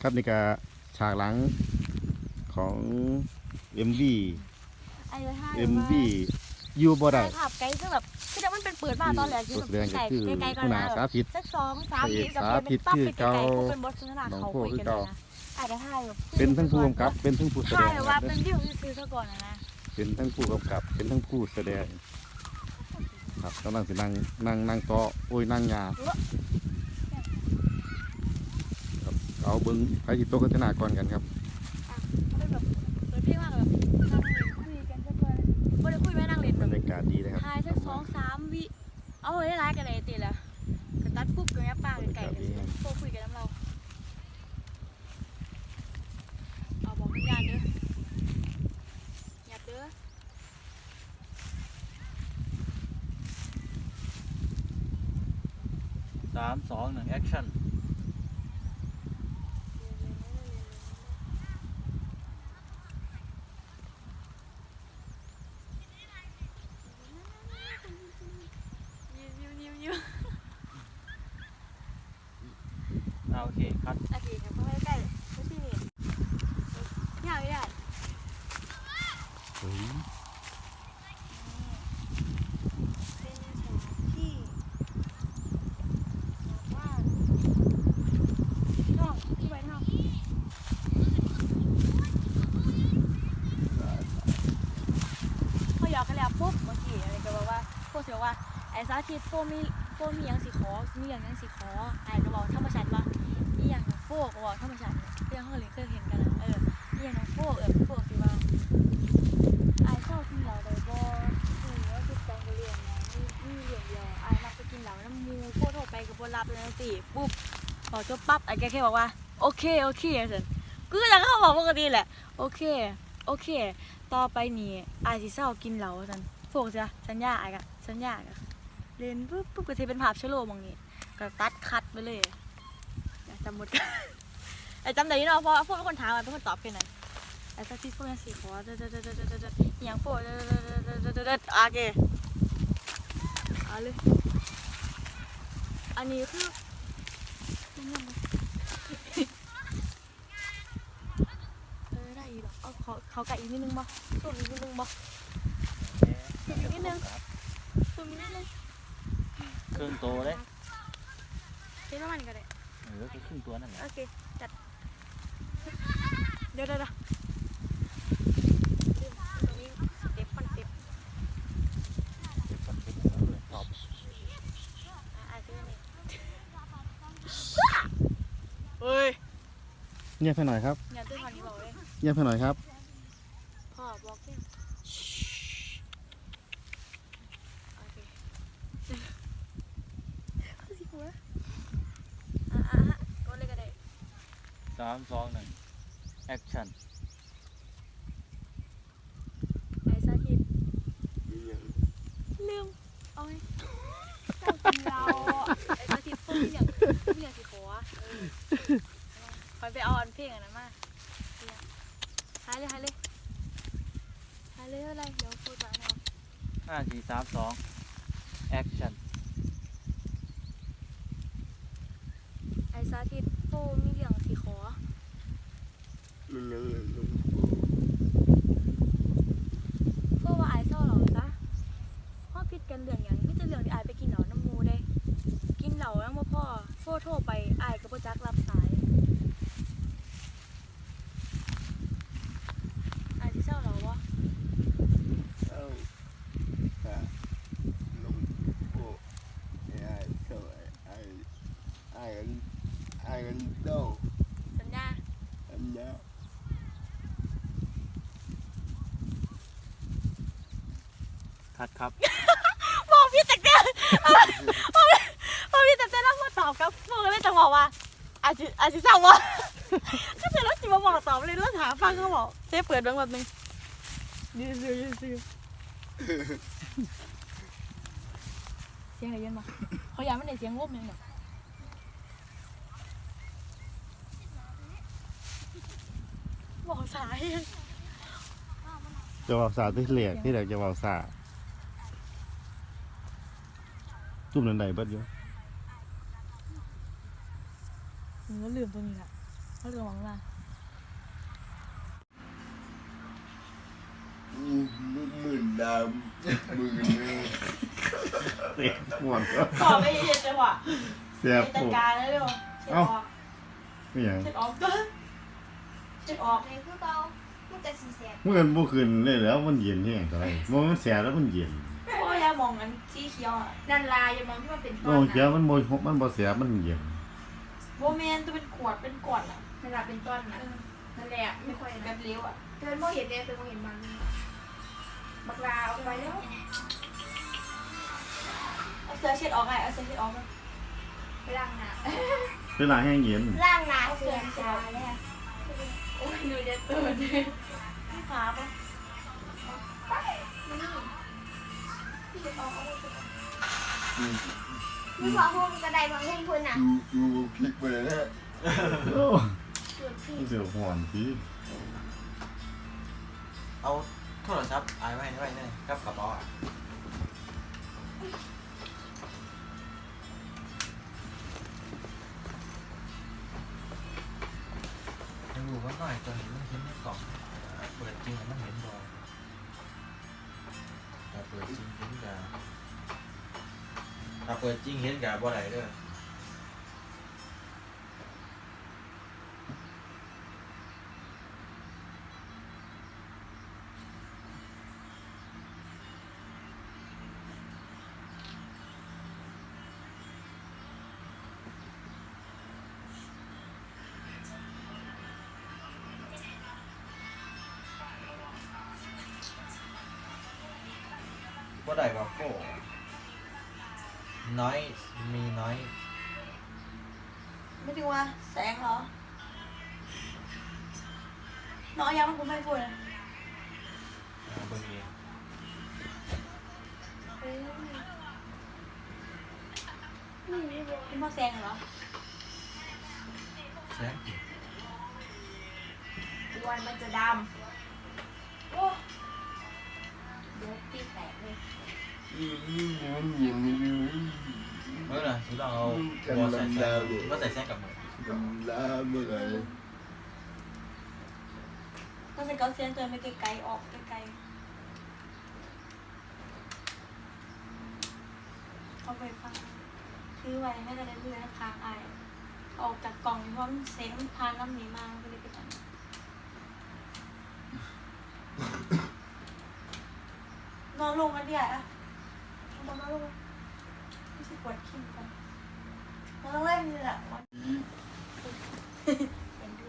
ครับนี่ก็ฉากหลังของ MV ไอ้ท่า MV อยู่บ่ได้ภาพไกลซึ่งแบบคือแต่มันเป็นเปิดมาตอนแรกคือตัวแบบแสดงก็คือไกลๆก่อผู้นหนานะสาธิต สักสองสามพระเอปีกกับสาธิตปั๊บคือไปไกลเก่าๆเป็นบทสนทนาน้องเขาโพคุยคือกันเก่านะอาจจะถ่ายแบบเป็นทั้งผู้กำกับ เป็นทั้งผู้แสดถ่ายงแบบว่าเป็นวิวซื้อๆซะก่อนนะนะเป็นทั้งผู้กำกับ เป็นทั้งผู้แสดง ครับกำลังสินั่งนั่งนั่งโต๊ะโอ้ยนั่งยาครับ เอาเบิ้งไปที่โต๊ะคัฒนาก่อนกันครับเป็นแบบเปิดเพลงมากแบบนั่งเล่นคุยกันซะก่อนไม่ได้คุยไม่นั่งเล่นบแบรบรยากาศดีนะครับถ่ายสักสองสามวิ เอาไว้ได้ไลฟ์กันเลยตีละกระตัดปุ๊บตรงนี้ป้าไก่กันสิโฟคุยกันน้ำเรา เอาบอกคุณยานเด้อหยับเด้อสามสองหนึ่งแอคชั่น ยิ้มยิ้มยิ้มยิ้ม อ่าโอเคคัด โอเคครับเข้าไปใกล้ไม่ใช่นี่ยากไม่ได้ เฮ้ย เป็นสถานที่แบบว่าท่องที่ไปท่องเขาหยอกกันแล้วปุ๊บเมื่อกี้อะไรก็บอกว่าพวกเสียว่าไอ้สาธิตโฟมีโฟมีหยังสิขอมีอย่างยังสิขอไอ้ก็บอกธรรมชาติว่าอีหยังโฟก็บอกธรรมชาติเรื่องเขาเลยเคยเห็นกันเอออีหยังน้องโฟเออโฟสิว่าไอ้ชอบกินเหล้าเลยบ่คือว่าคือแตงเรียนนะมีมีเรื่องเดียวไอ้มักไปกินเหล้าน้ำมูโฟโทรไปกับบรับเลยนะสิปุ๊บพอจบปั๊บไอ้แกแค่บอกว่าโอเคโอเคเสร็จกูก็จะเข้าบอกปกติแหละโอเคโอเค ต่อไปนี่ไอ้สิเศร้ากินเหล้าสันโฟกจ้ะสัญญาไอ้กะสัญญากะ เรียนปุ๊บปุ๊บก็จะเป็นภาพชโลมองนี้ก็ตัดคัดไปเลยจำหมดกันจำได้ยี่เนาะเพราะพวกเป็นคนถามไอ้เป็นคนตอบเป็นไงไอ้สักที่พวกนั้นสีขอเด็ดเด็ดเด็ดเด็ดเด็ดอย่างโฟกเด็ดเด็ดเด็ดเด็ดเด็ดเด็ดโอเคเอาเลยอันนี้คือยังไงนะเออได้อีกหรอเอาเขาเขาไก่อีกนิดนึงบ่ส่วนอีกนิดนึงบ่ซูมอีกนิดนึงซูมอีกนิดนึง เครื่องโตเลยใช้น้ำมันก็ได้เออก็ครึ่งตัวนั่นแหละโอเคจัดเดี๋ยวเดี๋ยวเดี๋ยวลืมตรงนี้สเต็ปคอนเต็ปเก็บก่อนเก็บก่อนตอบอะอะซื้อนี่เฮ้ยเงียบให้หน่อยครับ อย่าตื้อคอนนี้บอกเลย เงียบให้หน่อยครับ พ่อบอกเนี่ยโอเคเขาสิหัวอะอะอะก็เลยก็ได้ สามสองหนึ่งแอคชั่นไอ้สาธิตลืมเอาไงเจ้ากินเราไอ้สาธิตพวกนี้อย่างพวกนี้อย่างสิขอเออคอยไปเอาอันเพลงอันนั้นมาเนี่ยหายเลยหายเลยหายเลยอะไรเดี๋ยวพูดก่อนเอา ห้าสี่สามสองแอคชั่น ไอ้สาธิตโฟมีเรื่องสิขอโฟว่าไอ้เศร้าเหรอซะพ่อผิดกันเรื่องอย่างนี่จะเรื่องที่ไอ้ไปกินเหล้าน้ำมูได้ กินเหล้ายังบ่พ่อโฟโทรไปไอ้ก็บ่จักรับสายไอ้สิเศร้าเหรอวะ Oh, uh, no, oh, yeah, so I, I, I, I know, สัญญา and now, คัดครับ บอกพี่แต่เต้นบอกพี่แต่เต้นแล้วมาตอบครับโฟก็เลยจะบอกว่าอาจจะอาจจะเศร้าวะก็คือแล้วจิมาบอกตอบเลยแล้วถามฟังเขาบอกเจ๊เปิดเบ้างแบบนึงยืนซื้อยืนซื้อเสียงอะไรยันมาเขาอยากไม่ได้เสียงงบยังหรอบอกสายจะเบาสาที่เหลียกที่เหลียกจะเบาสา จุ่มนันใดเบิดอยู่หนูก็ลืมตัวนี้แหละเขาเรียกว่าหมื่นดำหมื่นหนึ่งเสียหมดก็ต่อไปเห็นจังหวะเสียจัดผูกการแล้วเร็วเช็ดออกไม่อย่างเช็ดออกก็เช็ดออกในคือเก่ามันก็สิแสบเมื่อมันบ่ขึ้นเลยแล้วมันเย็นแห้งเท่าไหร่บ่มันแสบแล้วมันเย็น เพราะยามองกันสีเขียวอะนันลายอย่ามองที่มันเป็นต้โอ้นเขียวนะมันบ่มันบ่แสบมันเย็นโบแมนตัวเป็นขวดเป็นก่อนอะนันลาเป็นต้นนะนั่นแหละไม่ค่อยแบนะบเลี้ยวอะเธอมองเห็นเนี่ยเธอมองเห็นมันบักลาเอาไปแล้วเอาเสื้อเช็ดออกไงเอาเสื้อเช็ดออกมาไปล้างหน้าเวลาแห้งเย็นล้างหน้าเสือจ้าเนี่ยโอ้ยดูเด็ดตื่นหาปะ พี่ออกเอาไปนี่พอพูดกระไดบางเล่นคุณน่ะ ดูดูพลิกไปเลยนะโอ้ส่วนพี่ เสียวหอนทีเอาโทรศัพท์ไอ้ไว้ไว้เนี่ยกับกระเป๋าอะดูว่าหน่อยตัวเห็นมันเห็นในกล่องเปิดจริงมันเห็นบอ ตาเปิดจริงเห็นกะถ้าเปิดจริงเห็นกับ่ไรเด้อ ได้ว่าโฟน้อยมีน้อย ไม่ถึงว่าแสงเหรอ น้องยังมันกูไม่พูดเลยอ่าเบอร์เองนี่นี่บอกเป็นพ่อแสงเหรอแซงวันมันจะดโเมื่อน่ะสิเราเอาหัวใส่แซงว่าใส่แซงกับมือมันล้าเมื่อไหร่ต้องใส่เกาเซียนตัวไม่ไกลๆออกไกลๆเอาไปฟังซื้อไว้ไม่ได้เรื่อยๆค้างไอออกจากกล่องเพราะมันเซ็งมันพานน้ำหนีมาก็เลยไปตันนอนลงกันเดียวอะ นอนลงไม่ใช่ปวดขี้กันนอนเล่นเลยอะวันเห็นดู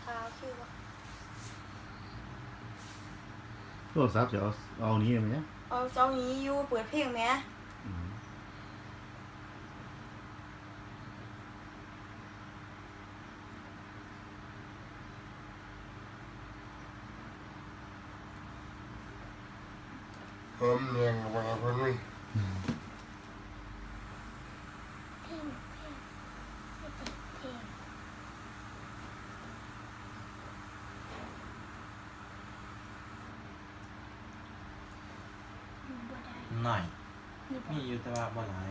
เท้าคิวอะโทรศัพท์จะเอาเอานี้ไหมเนี่ยเอาเจ้านี้อยู่เปิดเพลงไหม หอมแรงกว่าคนนี้ เพลงเพลงเพลง หน่อย มีอยู่แต่ว่าบ่หลาย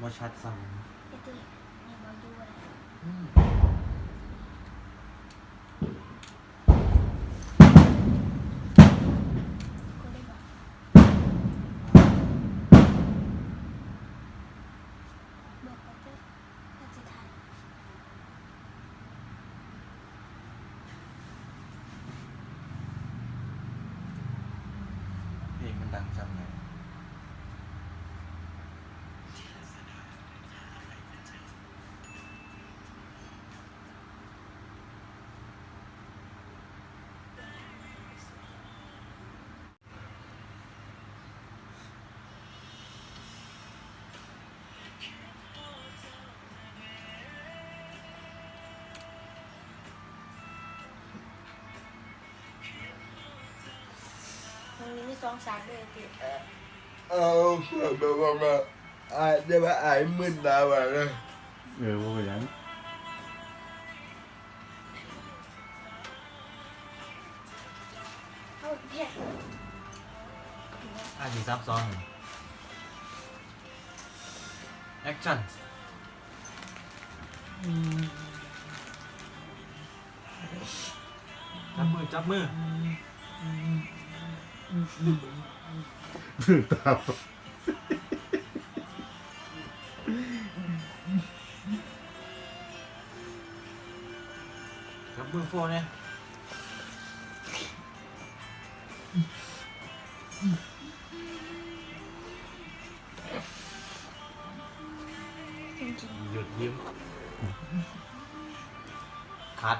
บ่ชัดซ้ไอ้ตี งนี้มีสองสามเลยเจ็เอาเพื่อแบบว่าอาจจยมาอ้ยมึนตาบ้างเดี๋ยว่าอยังเอาเพี้ยอันที่ซับซ้อนแอคชั่นจับมือ จับมือ ตามจับมือร์โฟนเนี่ยหยุดยิ้มคัด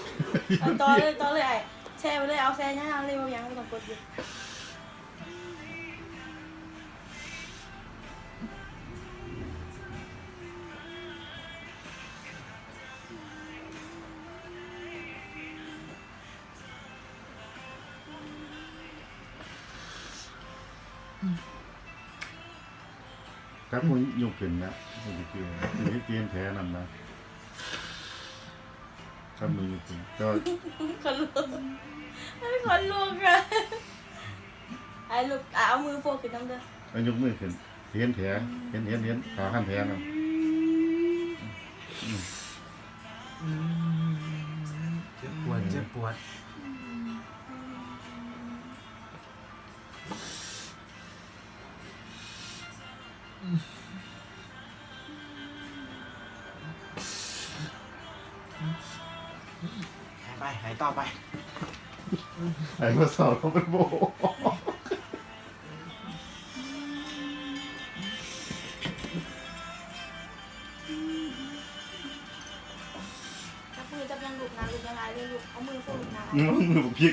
ๆเอาต่อเลยต่อเลยไอ้ แช่ไปเลยเอาแช่ย่างเลยเอายังไม่ต้องกดหยุดครับคุณยกขึ้นนะคุณจะกี่ยวนี่เกมแพ้นั่นนะ ครับมือยกขึ้นก็คนลุกไอ้คนลุกอะไอ้ลูกอะเอามือโฟกัสน้ำเด้อเอายกมือขึ้นเห็นแผลเห็นเห็นเห็นขาข้างแผลนั่นเจ็บปวดเจ็บปวด ไปหายต่อไปไอ้มาสาวเขาเป็นโบจับมือจับยังลูกนะลูกยังไงเลยลูกเอามือโฟกัสนะมือมือผมพีก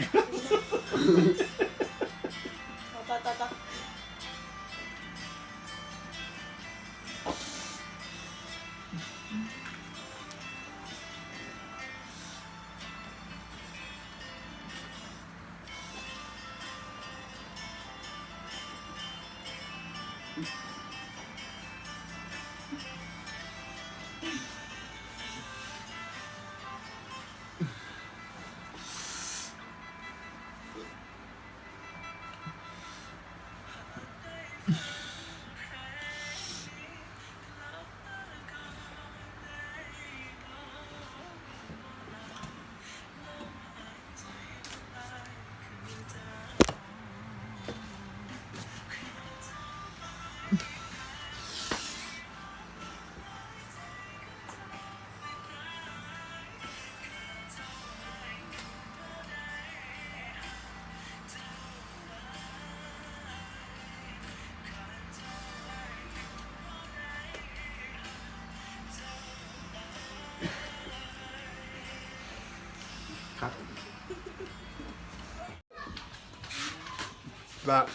แบบ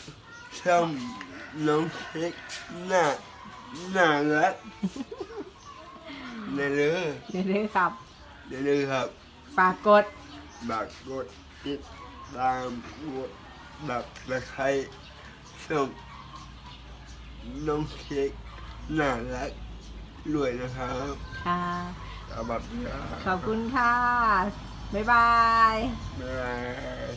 ช่องน้องเค้กหน้าน่ารักเนเลยเดี๋ยวนี้ครับเนเลยครับฝากกดแบบกดติดตามกดแบบตะไคร้ช่องน้องเค้กน่ารักรวยนะครับค่ะเอาแบบนี้ขอบคุณค่ะ บ๊ายบาย บ๊ายบาย